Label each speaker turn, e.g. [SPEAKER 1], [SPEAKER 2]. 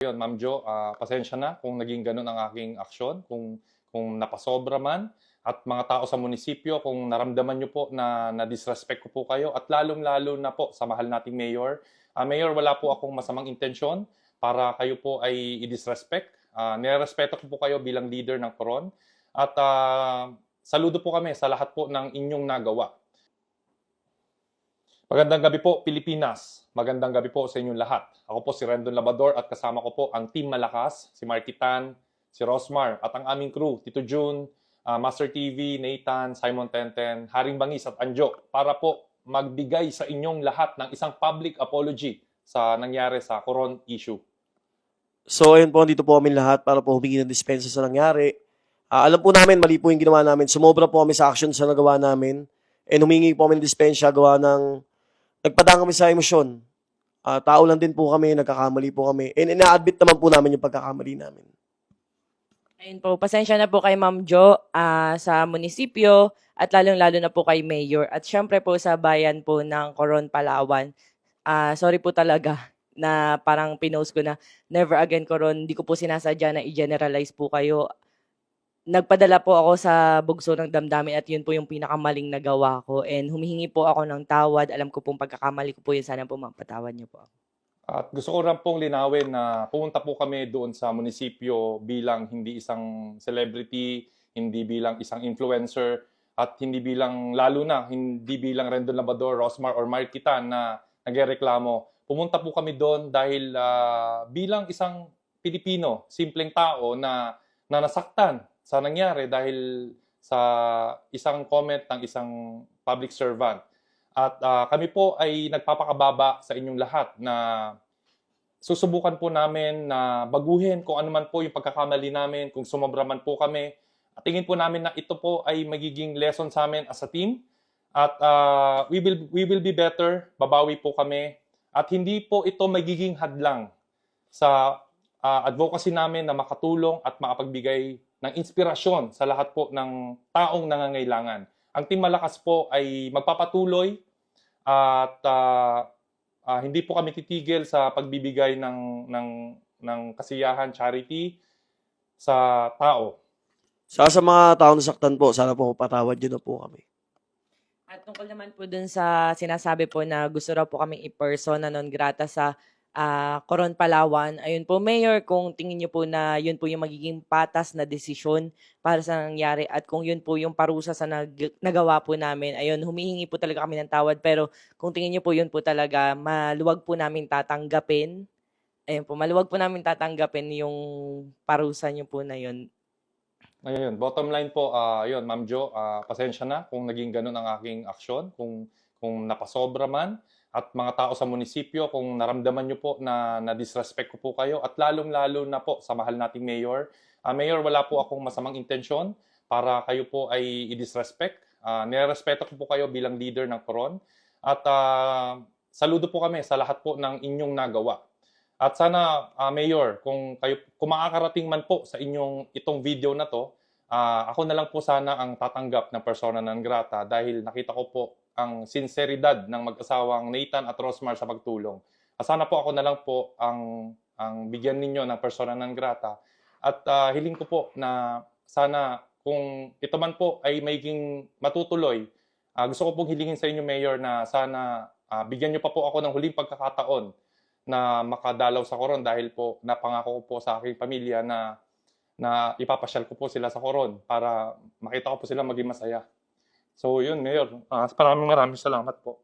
[SPEAKER 1] Yun, Ma'am Jo, ah, pasensya na kung naging ganun ang aking aksyon, kung, kung napasobra man, at mga tao sa munisipyo, kung naramdaman nyo po na na-disrespect ko po kayo, at lalong-lalo na po sa mahal nating mayor. Ah, mayor, wala po akong masamang intensyon para kayo po ay i-disrespect. Uh, nirespeto ko po kayo bilang leader ng Coron. At ah, saludo po kami sa lahat po ng inyong nagawa. Magandang gabi po, Pilipinas. Magandang gabi po sa inyong lahat. Ako po si Rendon Labador at kasama ko po ang Team Malakas, si Marky Tan, si Rosmar, at ang aming crew, Tito June, ah, Master TV, Nathan, Simon Tenten, Haring Bangis at Anjo para po magbigay sa inyong lahat ng isang public apology sa nangyari sa Coron issue.
[SPEAKER 2] So, ayun po, dito po kami lahat para po humingi ng dispensa sa nangyari. Ah, alam po namin, mali po yung ginawa namin. Sumobra po kami sa action sa nagawa namin. And humingi po kami ng dispensa gawa ng... Nagpadang kami sa emosyon. Ah, tao lang din po kami, nagkakamali po kami. And ina-admit naman po namin yung pagkakamali namin.
[SPEAKER 3] Ayun po, pasensya na po kay Ma'am Jo ah, sa munisipyo at lalong-lalo na po kay Mayor. At syempre po sa bayan po ng Coron, Palawan. Ah, sorry po talaga na parang pinost ko na never again Coron. Hindi ko po sinasadya na i-generalize po kayo. Nagpadala po ako sa bugso ng damdamin at yun po yung pinakamaling nagawa ko. And humihingi po ako ng tawad. Alam ko pong pagkakamali ko po yun. Sana po mapatawad niyo po ako.
[SPEAKER 1] At gusto ko rin pong linawin na pumunta po kami doon sa munisipyo bilang hindi isang celebrity, hindi bilang isang influencer, at hindi bilang, lalo na, hindi bilang Rendon Labador, Rosmar, or Markitan na nagreklamo. Pumunta po kami doon dahil ah, bilang isang Pilipino, simpleng tao na, na nasaktan sa nangyari dahil sa isang comment ng isang public servant. At ah, kami po ay nagpapakababa sa inyong lahat na susubukan po namin na baguhin kung ano man po yung pagkakamali namin, kung sumobra man po kami. At tingin po namin na ito po ay magiging lesson sa amin as a team. At ah, we will we will be better, babawi po kami. At hindi po ito magiging hadlang sa ah, advocacy namin na makatulong at makapagbigay ng inspirasyon sa lahat po ng taong nangangailangan. Ang Team Malakas po ay magpapatuloy at ah, ah, hindi po kami titigil sa pagbibigay ng ng ng kasiyahan charity sa tao.
[SPEAKER 2] Sa sa mga tao nasaktan po, sana po patawad nyo na po kami.
[SPEAKER 3] At tungkol naman po dun sa sinasabi po na gusto raw po kaming i-persona non grata sa ah, Coron, Palawan. Ayun po, Mayor, kung tingin niyo po na yun po yung magiging patas na desisyon para sa nangyari at kung yun po yung parusa sa nag- nagawa po namin, ayun, humihingi po talaga kami ng tawad. Pero kung tingin niyo po yun po talaga, maluwag po namin tatanggapin. Ayun po, maluwag po namin tatanggapin yung parusa niyo po na yun.
[SPEAKER 1] Ngayon, bottom line po, ah yun, Ma'am Jo, ah, pasensya na kung naging ganun ang aking aksyon, kung, kung napasobra man, at mga tao sa munisipyo, kung naramdaman nyo po na na-disrespect ko po kayo, at lalong-lalo na po sa mahal nating mayor. Ah, mayor, wala po akong masamang intensyon para kayo po ay i-disrespect. Ah, nirespeto ko po kayo bilang leader ng Coron. At ah, saludo po kami sa lahat po ng inyong nagawa. At sana, ah, Mayor, kung, kayo, kung makakarating man po sa inyong itong video na to, ah, ako na lang po sana ang tatanggap ng persona non grata dahil nakita ko po ang sinseridad ng mag-asawang Nathan at Rosmar sa pagtulong. Ah, sana po ako na lang po ang, ang bigyan ninyo ng persona non grata. At ah, hiling ko po na sana kung ito man po ay magiging matutuloy, ah, gusto ko pong hilingin sa inyo, Mayor, na sana ah, bigyan nyo pa po ako ng huling pagkakataon na makadalaw sa Coron dahil po napangako ko po sa aking pamilya na na ipapasyal ko po sila sa Coron para makita ko po sila maging masaya. So yun, Mayor. Uh, maraming maraming salamat po.